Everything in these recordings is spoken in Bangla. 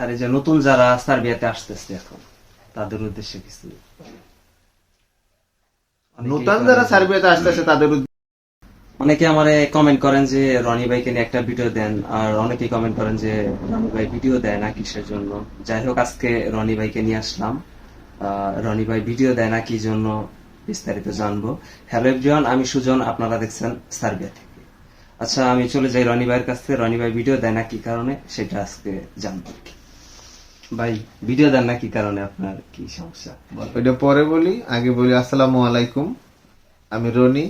আর এই যে নতুন যারা সার্বিয়াতে আসতেছে এখন তাদের উদ্দেশ্যে কিছু। নতুন যারা সার্বিয়াতে আসতেছে তাদের অনেকে আমারে কমেন্ট করেন যে রনি ভাইকে নিয়ে একটা ভিডিও দেন আর অনেকেই কমেন্ট করেন যে রনি ভাই ভিডিও দেয় না কিসের জন্য? যাই হোক আজকে রনি ভাইকে নিয়ে আসলাম। রনি ভাই ভিডিও দেয় না কি জন্য বিস্তারিত জানব। হ্যালো এভরিওয়ান আমি সুজন আপনারা দেখছেন সার্বিয়া থেকে। আচ্ছা আমি চলে যাই রনি ভাইয়ের কাছ থেকে। রনি ভাই ভিডিও দেয় না কি কারণে সেটা আজকে জানব আর কি। ভাই ভিডিও দেন না কি কারণে আপনার কি সমস্যা? ওইটা পরে বলি, আগে বলি, আসসালামু আলাইকুম। আমি রনি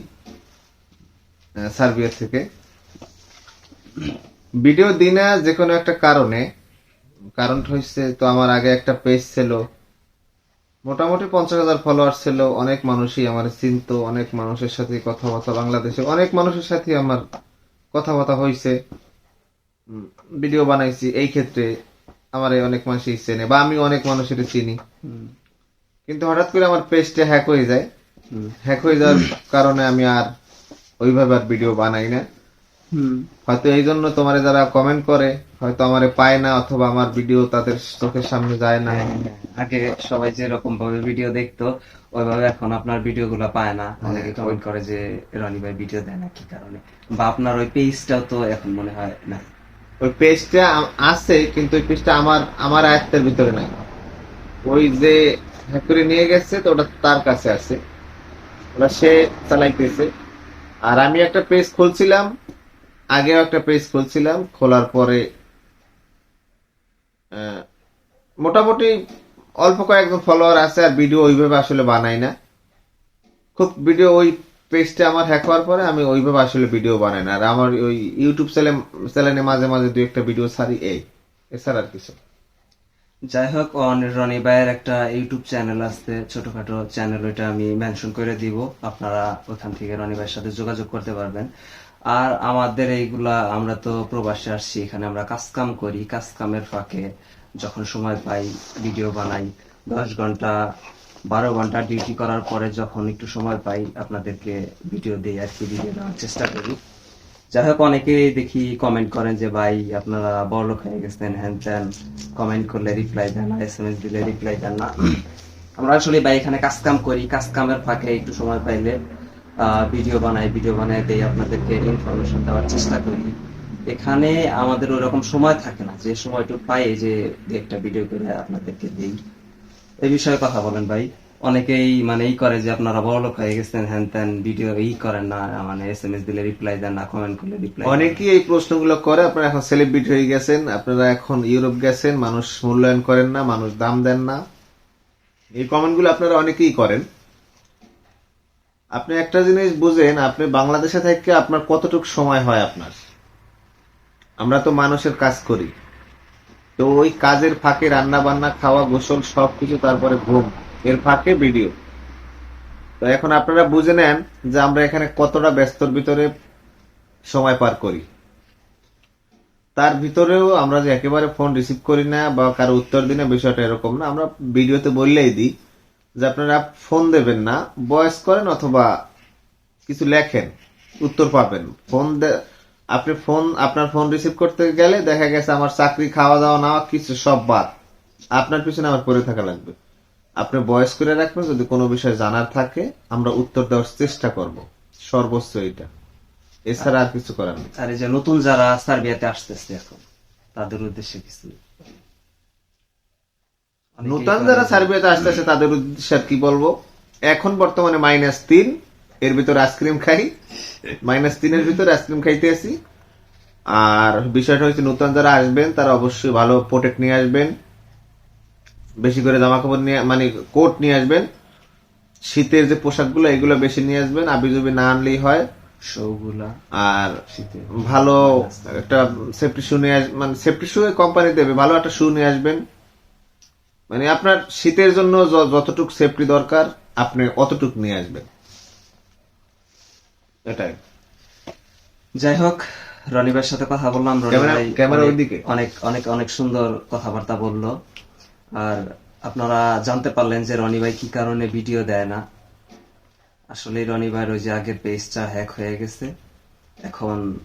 সার্বিয়া থেকে। ভিডিও দিই না যে কোনো একটা কারণে, কারণটা হচ্ছে তো আমার আগে একটা পেজ ছিল। মোটামুটি পঞ্চাশ হাজার ফলোয়ার ছিল, অনেক মানুষই আমার চিনতো, অনেক মানুষের সাথে কথাবার্তা, বাংলাদেশে অনেক মানুষের সাথে আমার কথাবার্তা হয়েছে ভিডিও বানাইছি, এই ক্ষেত্রে আমার অনেক মানুষই চেনে বা আমি অনেক মানুষের চিনি। কিন্তু হঠাৎ করে আমার পেজটা হ্যাক হয়ে যায়। হ্যাক হয়ে যাওয়ার কারণে আমি আর ওইভাবে আর ভিডিও বানাই না। হয়তো এই জন্য তোমার যারা কমেন্ট করে হয়তো আমারে পায় না অথবা আমার ভিডিও তাদের চোখের সামনে যায় না। আগে সবাই যেরকম ভাবে ভিডিও দেখতো ওইভাবে এখন আপনার ভিডিও গুলো পায় না। অনেকে কমেন্ট করে যে রনি ভাই ভিডিও দেয় না কি কারণে? বা আপনার ওই পেজটাও তো এখন মনে হয় না ওই পেজটা আছে, কিন্তু ওই পেজটা আমার আমার আয়ত্তের ভিতরে নাই। ওই যে হ্যাক করে নিয়ে গেছে, তো ওটা তার কাছে আছে। ওটা সে চালাইতেছে। আর আমি একটা পেজ খুলছিলাম, আগেও একটা পেজ খুলছিলাম, খোলার পরে মোটামুটি অল্প কয়েকজন ফলোয়ার আছে, আর ভিডিও ওইভাবে আসলে বানাই না। খুব ভিডিও ওই পেজটা আমার হ্যাক হওয়ার পরে আমি ওইভাবে আসলে ভিডিও বানাই না। আর আমার ওই ইউটিউব চ্যানেল মাঝে মাঝে দুই একটা ভিডিও ছাড়ি এই। এছাড়া আর কিছু যাই হোক রনি ভাইয়ের একটা ইউটিউব চ্যানেল আছে, ছোটখাটো চ্যানেল ওইটা আমি মেনশন করে দিব। আপনারা ওখান থেকে রনি ভাইয়ের সাথে যোগাযোগ করতে পারবেন। আর আমাদের এইগুলা, আমরা তো প্রবাসে আসছি, এখানে আমরা কাজ কাম করি। কাজ কামের ফাঁকে যখন সময় পাই ভিডিও বানাই। দশ ঘণ্টা বারো ঘণ্টা ডিউটি করার পরে যখন একটু সময় পাই, আপনাদেরকে ভিডিও দিই আর কি ভিডিও দেওয়ার চেষ্টা করি। যাই হোক, অনেকেই দেখি কমেন্ট করেন যে, ভাই, আপনারা বড়লোক হয়ে গেছেন, হ্যান ত্যান। কমেন্ট করলে রিপ্লাই দেন না এস এম এস দিলে রিপ্লাই দেন না। আমরা আসলে ভাই এখানে কাজ কাম করি, কাজ কামের ফাঁকে একটু সময় পাইলে ভিডিও বানাই ভিডিও বানাই দেই আপনাদেরকে ইনফরমেশন দেওয়ার চেষ্টা করি। এখানে আমাদের ওরকম সময় থাকে না, যে সময়টুকু পাই যে একটা ভিডিও করে আপনাদেরকে দিই। এই বিষয়ে কথা বলেন ভাই। অনেকেই মানে এই করে যে আপনারা বড় লোক হয়ে গেছেন, হ্যান ত্যান ভিডিও ই করেন না মানে এস এম এস দিলে রিপ্লাই দেন না কমেন্ট করলে রিপ্লাই অনেকেই এই প্রশ্নগুলো করে, আপনারা এখন সেলিব্রিটি হয়ে গেছেন, আপনারা এখন ইউরোপ গেছেন, মানুষ মূল্যায়ন করেন না, মানুষ দাম দেন না। এই কমেন্টগুলো আপনারা অনেকেই করেন। আপনি একটা জিনিস বুঝেন, আপনি বাংলাদেশে থেকে আপনার কতটুকু সময় হয় আপনার? আমরা তো মানুষের কাজ করি। তো ওই কাজের ফাঁকে রান্না বান্না খাওয়া, গোসল সবকিছু তারপরে ঘুম। এর ফাঁকে ভিডিও তো এখন আপনারা বুঝে নেন যে আমরা এখানে কতটা ব্যস্তর ভিতরে সময় পার করি। তার ভিতরেও আমরা যে একেবারে ফোন রিসিভ করি না বা কারও উত্তর দিই না, বিষয়টা এরকম না। আমরা ভিডিওতে বললেই দিই যে আপনারা ফোন দেবেন না ভয়েস করেন অথবা কিছু লেখেন, উত্তর পাবেন। ফোন আপনি ফোন আপনার ফোন রিসিভ করতে গেলে দেখা গেছে আমার চাকরি খাওয়া দাওয়া নেওয়া কিছু সব বাদ। আপনার পিছনে আমার পড়ে থাকা লাগবে। আপনি বয়স করে রাখবেন যদি কোনো বিষয় জানার থাকে আমরা উত্তর দেওয়ার চেষ্টা করব। সর্বোচ্চ এটা। এছাড়া আর কিছু করার নেই। আর এই যে নতুন যারা সার্বিয়াতে আসতেছে এখন তাদের উদ্দেশ্যে কিছু নতুন যারা সার্বিয়াতে আসতেছে তাদের উদ্দেশ্যে আর কি বলব? এখন বর্তমানে মাইনাস তিন। এর ভিতরে আইসক্রিম খাই মাইনাস তিনের ভিতরে আইসক্রিম খাইতে আসি। আর বিষয়টা হচ্ছে নতুন যারা আসবেন তারা অবশ্যই ভালো প্রোটেক্ট নিয়ে আসবেন। বেশি করে জামা কাপড় নিয়ে মানে কোট নিয়ে আসবেন। শীতের যে পোশাকগুলো এগুলো বেশি নিয়ে আসবেন। আবি আবিজুবি না আনলেই হয়। শোগুলা আর শীতে। ভালো একটা সেফটি শু নিয়ে মানে সেফটি শু কোম্পানি দেবে ভালো একটা শু নিয়ে আসবেন। মানে আপনার শীতের জন্য যতটুকু সেফটি দরকার আপনি অতটুকু নিয়ে আসবেন। এটাই। যাই হোক রনিবার সাথে কথা বললাম। ক্যামেরা- অনেক- ওইদিকে। অনেক অনেক অনেক সুন্দর কথাবার্তা বলল। আর আপনারা জানতে পারলেন যে রনি ভাই কি কারণে ভিডিও দেয় না। আসলে রনি ভাইয়ের ওই যে আগের পেজটা হ্যাক হয়ে গেছে। এখন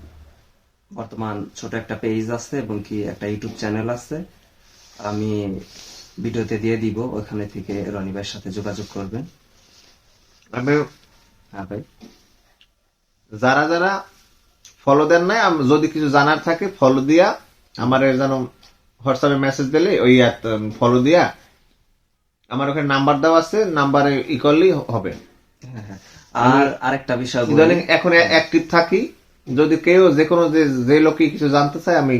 বর্তমান ছোট একটা পেজ আছে এবং কি একটা ইউটিউব চ্যানেল আছে। আমি ভিডিওতে দিয়ে দিব ওখানে থেকে রনি ভাইয়ের সাথে যোগাযোগ করবেন। আমি হ্যাঁ ভাই। যারা যারা ফলো দেন নাই যদি কিছু জানার থাকে ফলো দিয়া আমার যেন হোয়াটসঅ্যাপে মেসেজ দিলে ওই ফলো দিয়া আমার ওখানে নাম্বার দেওয়া আছে নাম্বারে ই করলেই হবে হ্যাঁ, হ্যাঁ। আর আরেকটা বিষয় ইদানিং এখন অ্যাক্টিভ থাকি যদি কেউ যে কোনো যে যে লোকই কিছু জানতে চায় আমি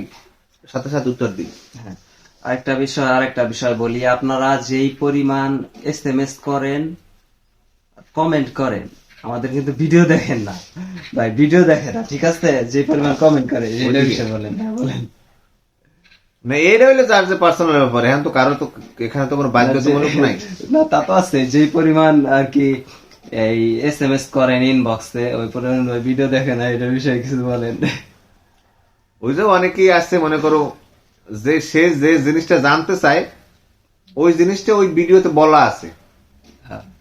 সাথে সাথে উত্তর দিই হ্যাঁ। আরেকটা বিষয় আরেকটা বিষয় বলি আপনারা যেই পরিমাণ এস এম এস করেন কমেন্ট করেন আমাদের কিন্তু ভিডিও দেখেন না। ভাই ভিডিও দেখেন না ঠিক আছে? যে পরিমাণ কমেন্ট করে এটা বিষয় বলেন হ্যাঁ, বলেন। না এটা হইলে যার যে পার্সোনাল ব্যাপারে এখন তো কারও তো এখানে তো কোনো বাধ্যতামূলক নাই। না তা তো আছে। যে পরিমাণ আর কি এই এস এম এস করেন ইনবক্সে ওই পরিমাণ ভিডিও দেখেন না এটা বিষয়ে কিছু বলেন। ওই যে অনেকেই আছে মনে করো যে সে যে জিনিসটা জানতে চায় ওই জিনিসটা ওই ভিডিওতে বলা আছে।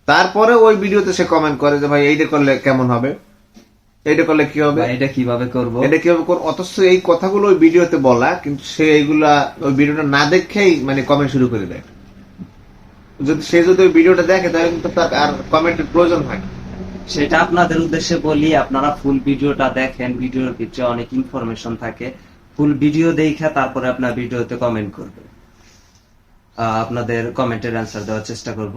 তারপরে ওই ভিডিওতে সে কমেন্ট করে যে ভাই এইটা করলে কেমন হবে? এইটা করলে কি হবে? এটা কীভাবে করব? এটা কীভাবে করব? অথচ এই কথাগুলো ওই ভিডিওতে বলা কিন্তু সে এইগুলা ওই ভিডিওটা না দেখেই মানে কমেন্ট শুরু করে দেয়। যদি সে যদি ওই ভিডিওটা দেখে তাহলে কিন্তু তার আর কমেন্টের প্রয়োজন হয় সেটা আপনাদের উদ্দেশ্যে বলি আপনারা ফুল ভিডিওটা দেখেন ভিডিওর ভিতরে অনেক ইনফরমেশন থাকে। ফুল ভিডিও দেখে তারপরে আপনার ভিডিওতে কমেন্ট করবেন। আহ, আপনাদের কমেন্টের অ্যান্সার দেওয়ার চেষ্টা করব।